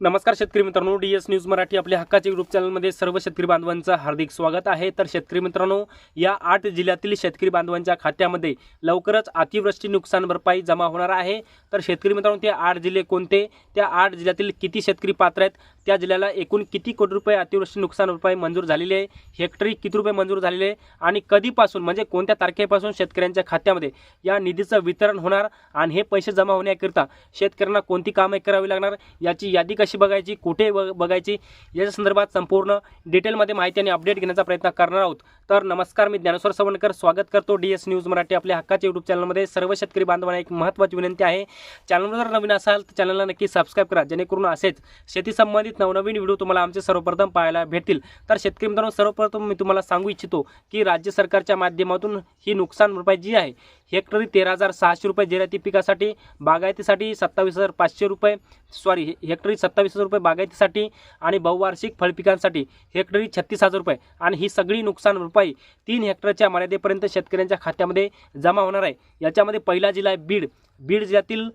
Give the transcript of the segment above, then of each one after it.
नमस्कार शेतकरी मित्रांनो डी एस न्यूज मराठी आपल्या हक्काचे ग्रुप चॅनलमध्ये सर्व शेतकरी बांधवांचं हार्दिक स्वागत आहे. तर शेतकरी मित्रांनो या आठ जिल्ह्यातील शेतकरी बांधवांच्या खात्यामध्ये लवकरच अतिवृष्टी नुकसान भरपाई जमा होणार आहे. तर शेतकरी मित्रांनो ते आठ जिल्हे कोणते? त्या आठ जिल्ह्यातील किती शेतकरी पात्र आहेत? त्या जिल्ह्याला एकूण किती कोटी रुपये अतिवृष्टी नुकसान रुपये मंजूर झालेली आहे? हेक्टरी किती रुपये मंजूर झालेले आहे? आणि कधीपासून म्हणजे कोणत्या तारखेपासून शेतकऱ्यांच्या खात्यामध्ये या निधीचं वितरण होणार आणि हे पैसे जमा होण्याकरिता शेतकऱ्यांना कोणती कामे करावी लागणार? याची यादी कशी बघायची? कुठे ब- बघायची? याच्या संदर्भात संपूर्ण डिटेलमध्ये माहिती आणि अपडेट घेण्याचा प्रयत्न करणार आहोत. तर नमस्कार मी ज्ञानेश्वर सवणकर. स्वागत करतो डी एस न्यूज मराठी आपल्या हक्काच्या यूट्यूब चॅनलमध्ये. सर्व शेतकरी बांधवांना एक महत्त्वाची विनंती आहे. चॅनलवर जर नवीन असाल तर चॅनलला नक्की सबस्क्राईब करा. जेणेकरून असेच शेती संबंधित नवनवीन व्हिडिओ तुम्हाला आमचे सर्वप्रथम पाहायला भेटतील. तर शेतकरी मित्रांनो सर्वप्रथम मी तुम्हाला सांगू इच्छितो की राज्य सरकारच्या माध्यमातून ही नुकसान भरपाई जी आहे हेक्टरी तेरा हजार सहाशे रुपये जिरायती पिकासाठी बागायतीसाठी सत्तावीस हजार पाचशे रुपये सॉरी हेक्टरी सत्तावीस हजार रुपये बागायतीसाठी आणि बहुवार्षिक फळपिकांसाठी हेक्टरी छत्तीस हजार रुपये. आणि ही सगळी नुकसान भरपाई तीन हेक्टरच्या मर्यादेपर्यंत शेतकऱ्यांच्या खात्यामध्ये जमा होणार आहे. याच्यामध्ये पहिला जिल्हा आहे बीड. बीड जिल्ह्यातील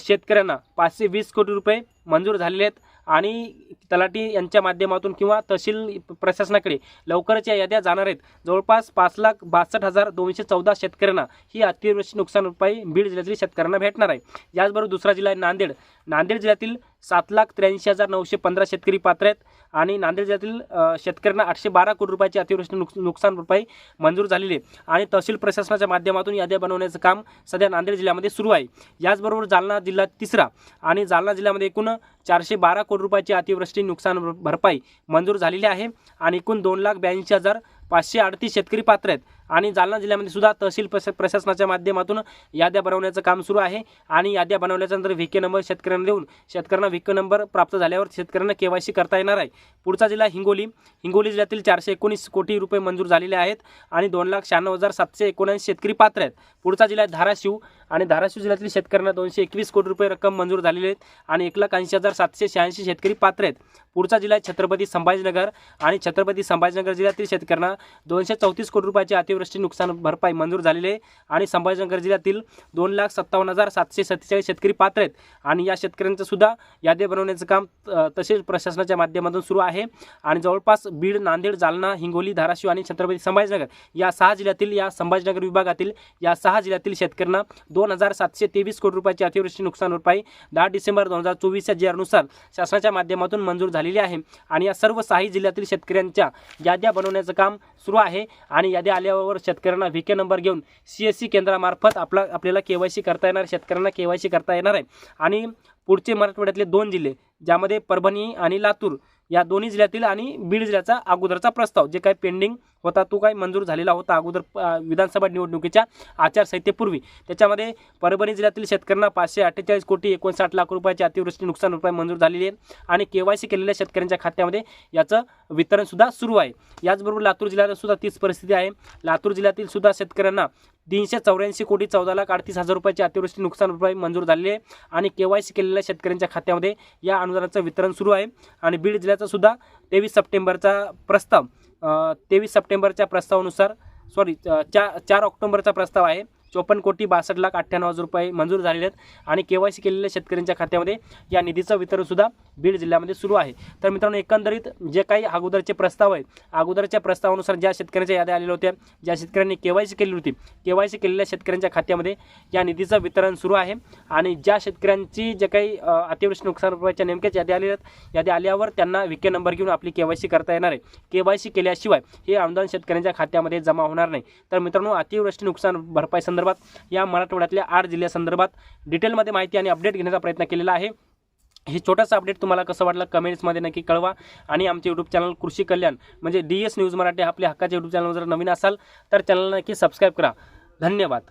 शेतकऱ्यांना पाचशे वीस कोटी रुपये मंजूर झालेले आहेत. आणि तलाठी यांच्या माध्यमातून किंवा तहसील प्रशासनाकडे लवकरच या याद्या जाणार आहेत. जवळपास पाच लाख बासष्ट हजार दोनशे चौदा शेतकऱ्यांना ही अतिवृष्टी नुकसान भरपाई बीड जिल्ह्यातील शेतकऱ्यांना भेटणार आहे. याचबरोबर दुसरा जिल्हा आहे नांदेड. नांदेड जिल्ह्यातील सात लाख त्र्याऐंशी हजार नऊशे पंधरा शेतकरी पात्र आहेत आणि नांदेड जिल्ह्यातील शेतकऱ्यांना आठशे बारा कोटी रुपयाची अतिवृष्टी नुक नुकसान भरपाई मंजूर झालेली आहे. आणि तहसील प्रशासनाच्या माध्यमातून याद्या बनवण्याचं काम सध्या नांदेड जिल्ह्यामध्ये सुरू आहे. याचबरोबर जालना जिल्हा तिसरा आणि जालना जिल्ह्यामध्ये एकूण चारशे बारा कोटी रुपयाची अतिवृष्टी नुकसान भरपाई मंजूर झालेली आहे. आणि एकूण दोन लाख ब्याऐंशी हजार पाचशे अडतीस शेतकरी पात्र आहेत. आणि जालना जिल्ह्यामध्ये सुद्धा तहसील प्रशासनाच्या माध्यमातून याद्या बनवण्याचं काम सुरू आहे. आणि याद्या बनवल्याच्या नंतर व्ही के नंबर शेतकऱ्यांना देऊन शेतकऱ्यांना व्हीके नंबर प्राप्त झाल्यावर शेतकऱ्यांना केवायसी करता येणार आहे. पुढचा जिल्हा हिंगोली. हिंगोली जिल्ह्यातील चारशे एकोणीस कोटी रुपये मंजूर झालेले आहेत आणि दोन लाख शहाण्णव हजार सातशे एकोणऐंशी शेतकरी पात्र आहेत. पुढचा जिल्हा धाराशिव. आणि धाराशिव जिल्ह्यातील शेतकऱ्यांना दोनशे एकवीस कोटी रुपये रक्कम मंजूर झालेली आहेत आणि एक लाख ऐंशी हजार सातशे शहाऐंशी शेतकरी पात्र आहेत. पुढचा जिल्हा आहे छत्रपती संभाजीनगर. आणि छत्रपती संभाजीनगर जिल्ह्यातील शेतकऱ्यांना दोनशे चौतीस कोटी रुपयाची अतिवृष्टी नुकसान भरपाई मंजूर झालेली आहे. आणि संभाजीनगर जिल्ह्यातील दोन लाख सत्तावन्न हजार सातशे सत्तेचाळीस शेतकरी पात्र आहेत. आणि या शेतकऱ्यांचं सुद्धा यादी बनवण्याचं काम तसेच प्रशासनाच्या माध्यमातून सुरू आहे. आणि जवळपास बीड नांदेड जालना हिंगोली धाराशिव आणि छत्रपती संभाजीनगर या सहा जिल्ह्यातील या संभाजीनगर विभागातील या सहा जिल्ह्यातील शेतकऱ्यांना दोन हजार सातशे तेवीस कोटी रुपयाची अतिवृष्टी नुकसान भरपाई दहा डिसेंबर दोन हजार चोवीसच्या या नुसार शासनाच्या माध्यमातून मंजूर झालेली आहे. आणि या सर्व सहाही जिल्ह्यातील शेतकऱ्यांच्या याद्या बनवण्याचं काम सुरू आहे. आणि याद्या आल्यावर शेतकऱ्यांना व्ही के नंबर घेऊन सी एस सी केंद्रामार्फत आपला आपल्याला के वाय सी करता येणार शेतकऱ्यांना के वाय सी करता येणार आहे. आणि पुढचे मराठवाड्यातले दोन जिल्हे ज्यामध्ये परभणी आणि लातूर या दोन्ही जिल्ह्यातील आणि बीड जिल्ह्याचा अगोदरचा प्रस्ताव जे काही पेंडिंग होता. तो काही मंजूर झालेला होता अगोदर विधानसभा निवडणुकीच्या आचारसंहितेपूर्वी. त्याच्यामध्ये परभणी जिल्ह्यातील शेतकऱ्यांना पाचशे अठ्ठेचाळीस कोटी एकोणसाठ लाख रुपयाची अतिवृष्टी नुकसान रुपये मंजूर झालेली आहे आणि के वाय सी केलेल्या शेतकऱ्यांच्या खात्यामध्ये याचं वितरणसुद्धा सुरू आहे. याचबरोबर लातूर जिल्ह्यात सुद्धा तीच परिस्थिती आहे. लातूर जिल्ह्यातील सुद्धा शेतकऱ्यांना तीनशे चौऱ्याऐंशी कोटी चौदा लाख अडतीस हजार रुपयाची अतिवृष्टी नुकसान भरपाई मंजूर झालेली आहे आणि के वाय सी केलेल्या शेतकऱ्यांच्या खात्यामध्ये या अनुदानाचं वितरण सुरू आहे आणि बीड जिल्ह्याचं सुद्धा तेवीस सप्टेंबरचा प्रस्ताव तेवीस सप्टेंबरच्या प्रस्तावानुसार सॉरी चार चार ऑक्टोबरचा प्रस्ताव आहे. चोपन्न कोटी बासष्ट लाख अठ्ठ्याण्णव हजार रुपये मंजूर झालेले आहेत. आणि के वाय सी केलेल्या शेतकऱ्यांच्या खात्यामध्ये या निधीचं वितरणसुद्धा बीड जिल्ह्यामध्ये सुरू आहे. तर मित्रांनो एकंदरीत जे काही अगोदरचे प्रस्ताव आहेत अगोदरच्या प्रस्तावानुसार ज्या शेतकऱ्यांच्या याद्या आलेल्या होत्या ज्या शेतकऱ्यांनी के वाय सी केली होती के वाय सी केलेल्या शेतकऱ्यांच्या खात्यामध्ये या निधीचं वितरण सुरू आहे. आणि ज्या शेतकऱ्यांची जे काही अतिवृष्टी नुकसान भरपाईच्या नेमक्याच याद्या आलेल्या आहेत याद्या आल्यावर त्यांना विके नंबर घेऊन आपली के वाय सी करता येणार आहे. के वाय सी केल्याशिवाय हे अनुदान शेतकऱ्यांच्या खात्यामध्ये जमा होणार नाही. तर मित्रांनो अतिवृष्टी नुकसान भरपाई संदर्भात या मराठवाड्यातल्या आठ जिल्ह्यासंदर्भात डिटेलमध्ये माहिती आणि अपडेट घेण्याचा प्रयत्न केलेला आहे. हे छोटंसं अपडेट तुम्हाला कसं वाटलं कमेंट्समध्ये नक्की कळवा आणि आमचे यूट्यूब चॅनल कृषी कल्याण म्हणजे डी एस न्यूज मराठी आपल्या हक्काचे यूट्यूब चॅनल जर नवीन असाल तर चॅनलला नक्की सबस्क्राईब करा. धन्यवाद.